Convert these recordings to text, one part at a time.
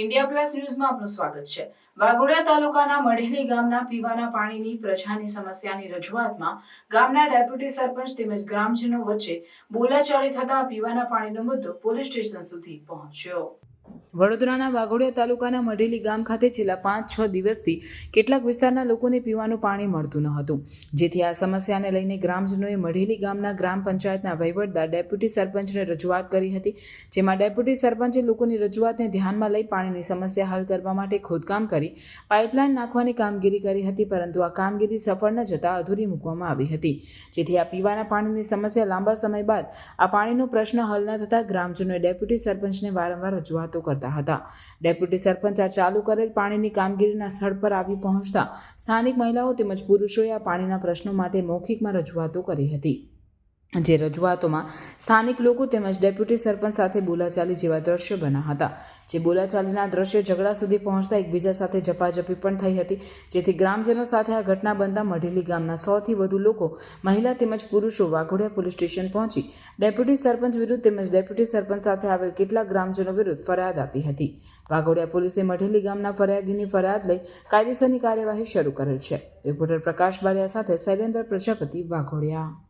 India plus ન્યૂઝમાં આપનું સ્વાગત છે. વાઘોડિયા તાલુકાના મઢેલી ગામના પીવાના પાણીની પ્રજાની સમસ્યાની રજૂઆતમાં ગામના ડેપ્યુટી સરપંચ તેમજ ગ્રામજનો વચ્ચે બોલાચાલી થતા પીવાના પાણીનો મુદ્દો પોલીસ સ્ટેશન સુધી પહોંચ્યો. વડોદરાના વાઘોડિયા તાલુકાના મઢેલી ગામ ખાતે છેલ્લા પાંચ, છ દિવસથી કેટલાક વિસ્તારના લોકોને પીવાનું પાણી મળતું ન હતું. જેથી આ સમસ્યાને લઈને ગ્રામજનોએ મઢેલી ગામના ગ્રામ પંચાયતના વહીવટદાર, ડેપ્યુટી સરપંચને રજૂઆત કરી હતી. જેમાં ડેપ્યુટી સરપંચે લોકોની રજૂઆતને ધ્યાનમાં લઈ પાણીની સમસ્યા હલ કરવા માટે ખોદકામ કરી, પાઇપલાઇન નાખવાની કામગીરી કરી હતી, પરંતુ આ કામગીરી સફળ ન જતાં અધૂરી મૂકવામાં આવી હતી. જેથી આ પીવાના પાણીની સમસ્યા લાંબા સમય બાદ આ પાણીનો પ્રશ્ન હલ ન થતાં ગ્રામજનોએ ડેપ્યુટી સરપંચને વારંવાર રજૂઆતો કરતા હતા. ડેપ્યુટી સરપંચ આ ચાલુ કરેલ પાણીની કામગીરીના સ્થળ પર આવી પહોંચતા સ્થાનિક મહિલાઓ તેમજ પુરુષોએ આ પાણીના પ્રશ્નો માટે મૌખિકમાં રજૂઆતો કરી હતી. જે રજૂઆતોમાં સ્થાનિક લોકો તેમજ ડેપ્યુટી સરપંચ સાથે બોલાચાલી જેવા દ્રશ્યો બન્યા હતા, જે બોલાચાલીના દ્રશ્યો ઝઘડા સુધી પહોંચતા એકબીજા સાથે ઝપાઝપી પણ થઈ હતી, જેથી ગ્રામજનો સાથે આ ઘટના બનતા મઢેલી ગામના સોથી વધુ લોકો, મહિલા તેમજ પુરુષો વાઘોડિયા પોલીસ સ્ટેશન પહોંચી, ડેપ્યુટી સરપંચ વિરુદ્ધ તેમજ ડેપ્યુટી સરપંચ સાથે આવેલ કેટલાક ગ્રામજનો વિરુદ્ધ ફરિયાદ આપી હતી. વાઘોડિયા પોલીસે મઢેલી ગામના ફરિયાદીની ફરિયાદ લઈ કાયદેસરની કાર્યવાહી શરૂ કરેલ છે. રિપોર્ટર પ્રકાશ બારિયા સાથે શૈલેન્દ્ર પ્રજાપતિ વાઘોડિયા.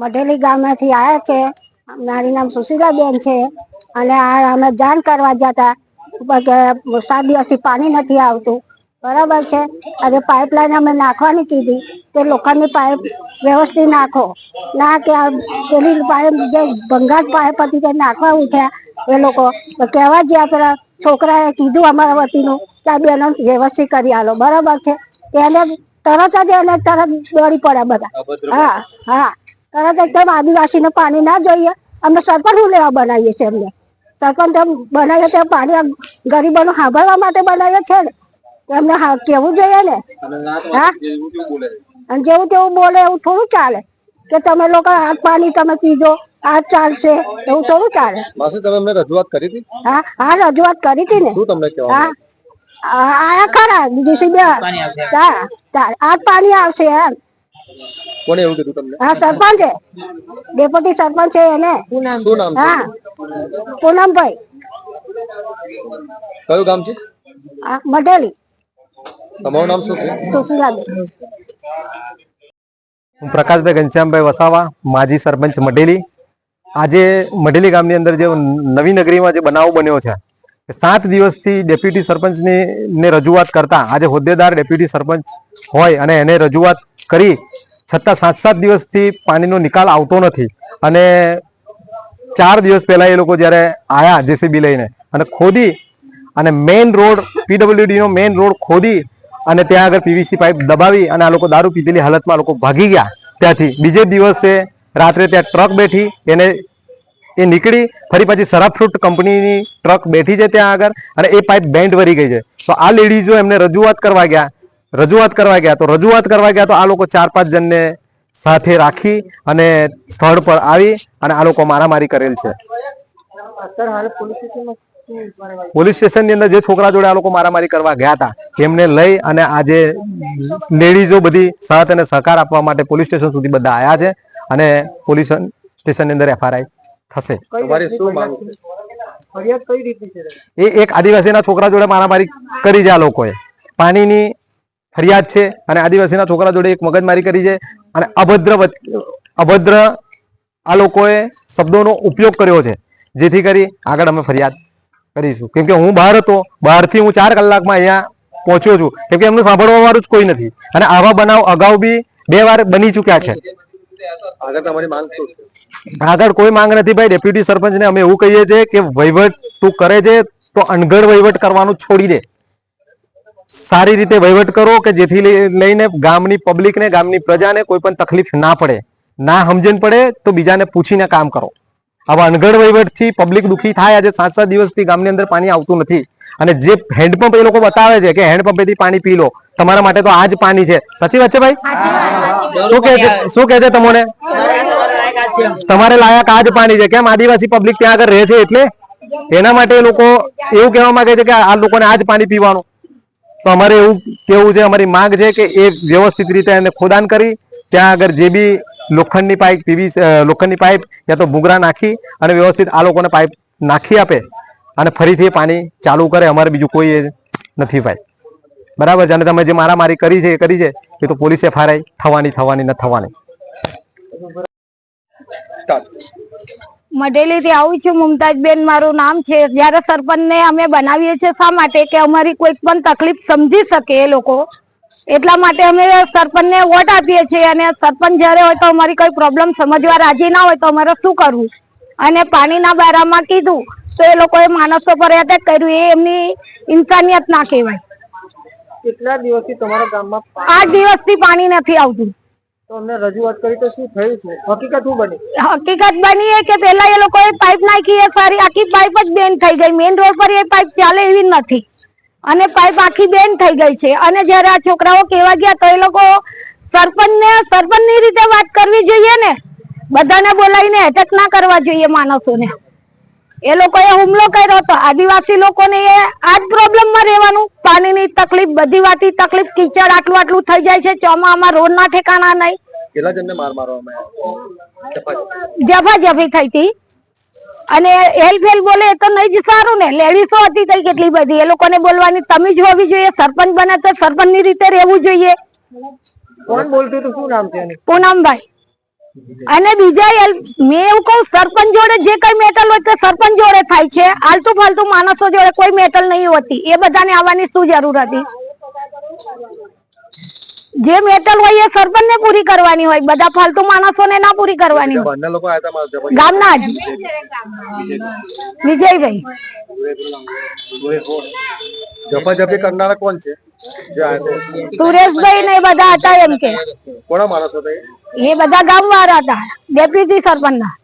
મઢેલી ગામેથી આવ્યા છે. મારી નામ સુશીલાબેન છે. અને આ અમે જાણ કરવા જતા સાત દિવસથી પાણી નથી આવતું. બરાબર છે? આજે પાઇપલાઇન અમે નાખવાની કીધી કે લોખંડની પાઇપ વ્યવસ્થિત નાખો. ના કે પેલી પાઇપ જે ભંગાર પાઇપ હતી તે નાખવા ઉઠ્યા. એ લોકો કહેવા ગયા પેલા છોકરાએ કીધું અમારા વતીનું કે આ બેનો વ્યવસ્થિત કરી આલો. બરાબર છે? એને તરત જ એને તરત દોડી પડ્યા બધા. હા હા. તરત એકદમ આદિવાસીને પાણી ના જોઈએ. અમે સરપંચ હું લેવા બનાવીએ છીએ એમને. સરપંચ એમ બનાવીએ તે પાણી ગરીબોનું સાંભળવા માટે બનાવીએ છે ને. એમને હા કેવું જોઈએ ને? હા? અને જેવું તેવું બોલે એવું થોડું ચાલે. કે તમે લોકો આ પાણી તમે પીજો આ ચાલશે એવું થોડું ચાલે. માસી તમે અમને રજૂઆત કરી હતી? હા હા રજૂઆત કરી હતી ને. શું તમને કહેવા હા. આ- આયા ખરા બીજી બે હા હા, આ જ પાણી આવશે એમ. કોને એવું કીધું તમને? હા સરપંચ. ડેપ્યુટી સરપંચ છે એને. શું નામ હા. પૂનમભાઈ. કયું ગામ છે? મઢેલી. તમારું નામ શું છે? સુશીલાબેન હું પ્રકાશભાઈ ઘનશ્યામભાઈ વસાવા માજી સરપંચ મઢેલી. આજે મઢેલી ગામની અંદર જે નવી નગરીમાં જે બનાવ બન્યો છે સાત દિવસથી ડેપ્યુટી સરપંચની ને રજૂઆત કરતા આજે હોદ્દેદાર ડેપ્યુટી સરપંચ હોય અને એને રજૂઆત કરી, છતાં સાત સાત દિવસથી પાણીનો નિકાલ આવતો નથી. અને ચાર દિવસ પહેલાં એ લોકો જ્યારે આવ્યા જેસીબી લઈને અને ખોદી અને મેઇન રોડ, પીડબ્લ્યુડીનો મેઇન રોડ ખોદી અને ત્યાં આગળ પીવીસી પાઇપ દબાવી અને આ લોકો દારૂ પીધેલી હાલતમાં લોકો ભાગી ગયા. ત્યાંથી બીજે દિવસે રાત્રે ત્યાં ટ્રક બેઠી, એને એ નીકળી, ફરી પાછી સરાફ ફ્રૂટ કંપનીની ટ્રક બેઠી છે ત્યાં આગળ અને એ પાઇપ બેન્ડ વરી ગઈ છે. તો આ લેડીઝો એમને રજૂઆત કરવા ગયા રજૂઆત કરવા ગયા. તો રજૂઆત કરવા ગયા તો આ લોકો ચાર પાંચ જણને સાથે રાખી અને સ્થળ પર આવી અને આ લોકો મારામારી કરેલ છે. પોલીસ સ્ટેશનની અંદર જે છોકરા જોડે આ લોકો મારામારી કરવા ગયા હતા તેમને લઈ અને આજે લેડીઝો બધી સાથ અને સહકાર આપવા માટે પોલીસ સ્ટેશન સુધી બધા આવ્યા છે અને પોલીસ સ્ટેશનની અંદર એફઆરઆઈ થશે. તમારી શું માંગ છે? એ એક આદિવાસીના છોકરા જોડે મારામારી કરી છે આ લોકોએ. પાણીની ફરિયાદ છે અને આદિવાસીના છોકરા જોડે એક મગજમારી કરી છે અને અભદ્ર અભદ્ર આ લોકોએ શબ્દોનો ઉપયોગ કર્યો છે. જેથી કરી આગળ અમે ફરિયાદ કરીશું. કેમ કે હું બહાર હતો બહારથી હું ચાર કલાકમાં અહીંયા પહોંચ્યો છું. કેમ કે એમનું સાંભળવા વાળું જ કોઈ નથી. અને આવા બનાવ અગાઉ બી બે વાર બની ચૂક્યા છે? આગળ કોઈ માંગ નથી ભાઈ. ડેપ્યુટી સરપંચને અમે એવું કહીએ છીએ કે વહીવટ તું કરે છે તો અણઘડ વહીવટ કરવાનું છોડી દે. સારી રીતે વહીવટ કરો કે જેથી લઈ- લઈને ગામની પબ્લિકને ગામની પ્રજાને કોઈ પણ તકલીફ ના પડે, ના સમજણ પડે, તો બીજાને પૂછીને કામ કરો. આવા અનગઢ વહીવટથી પબ્લિક દુઃખી થાય, આજે સાત સાત દિવસથી ગામની અંદર પાણી આવતું નથી. અને જે હેન્ડપંપ એ લોકો બતાવે છે કે હેન્ડપંપેથી પાણી પી લો, તમારા માટે તો આ જ પાણી છે. સાચી વાત છે ભાઈ? શું કે છે? શું કે છે તમને? તમારે લાયક આ જ પાણી છે. કેમ? આદિવાસી પબ્લિક ત્યાં આગળ રહે છે એટલે? એના માટે એ લોકો એવું કહેવા માંગે છે કે આ લોકોને આ જ પાણી પીવાનું. તો અમારે એવું કેવું છે, અમારી માંગ છે કે એ વ્યવસ્થિત રીતે એને ખોદાણ કરી, ત્યાં આગળ જે બી લોખંડની પાઇપ, પીવી લોખંડની પાઇપ યા તો ભૂંગરા નાખી અને વ્યવસ્થિત આ લોકોને પાઇપ નાખી આપે અને ફરીથી પાણી ચાલુ કરે, અમારે બીજું કોઈ નથી ભાઈ. બરાબર છે? અને તમે જે મારામારી કરી છે, એ કરી છે, એ તો પોલીસ એફઆરઆઈ થવાની થવાની, ન થવાની. સ્ટાર્ટ મઢેલી થી આવું છું મુમતાજબેન મારું નામ છે. જયારે સરપંચ ને અમે બનાવીએ છીએ શા માટે કે અમારી કોઈ પણ તકલીફ સમજી શકે એ લોકો? એટલા માટે અમે સરપંચ ને વોટ આપીએ છીએ અને સરપંચ જયારે હોય તો અમારી કોઈ પ્રોબ્લેમ સમજવા રાજી ના હોય તો અમારે શું કરવું? અને પાણીના બારામાં કીધું તો એ લોકોએ માણસો પર એટેક કર્યું. એ એમની ઇન્સાનિયત ના કહેવાય. કેટલા દિવસથી તમારા ગામમાં આઠ દિવસથી પાણી નથી આવતું. પાઇપ જ બેન થઈ ગઈ. મેઇન રોડ પર એ પાઇપ ચાલે એવી નથી. અને પાઇપ આખી બેન થઈ ગઈ છે. અને જ્યારે આ છોકરાઓ કેવા ગયા તો એ લોકો સરપંચ ને સરપંચની રીતે વાત કરવી જોઈએ ને? બધાને બોલાવીને એટેક ના કરવા જોઈએ માણસોને. એ લોકોએ હુમલો કર્યો હતો. આદિવાસી લોકોને એ આ જ પ્રોબ્લેમમાં રહેવાનું. પાણીની તકલીફ બધી વાતી તકલીફ કીચડ આટલું આટલું થઈ જાય છે. ચોમામાં રોડ ના ઠેકાણા નહીં. કેટલા જણને માર મારવામાં. જફાજફી થઈ હતી. અને હેલ્પ હેલ્પ બોલે એ તો નહીં જ સારું ને. લેડીસો હતી તઈ કેટલી બધી. એ લોકોને બોલવાની તમીજ હોવી જોઈએ. સરપંચ બને તો સરપંચની રીતે રહેવું જોઈએ. કોણ બોલતું શું નામ છે પૂનમભાઈ. અને બીજા મેં એવું કહું સરપંચ જોડે જે કઈ મેટલ હોય તે સરપંચ જોડે થાય છે. આલતુ ફાલતુ માણસો જોડે કોઈ મેટલ નહીં હોતી. એ બધાને આવવાની શું જરૂર હતી? જે મેટલ હોય એ સરપંચ ને પૂરી કરવાની હોય. બધા ફાલતુ માણસોને ના પૂરી કરવાની હોય. ગામના જ. વિજયભાઈ. ઝપાઝપી કરનારા કોણ છે? સુરેશભાઈ ને બધા હતા એમ કે કોના માણસો હતા એ? એ બધા ગામ વાળા હતા ડેપ્યુટી સરપંચ ના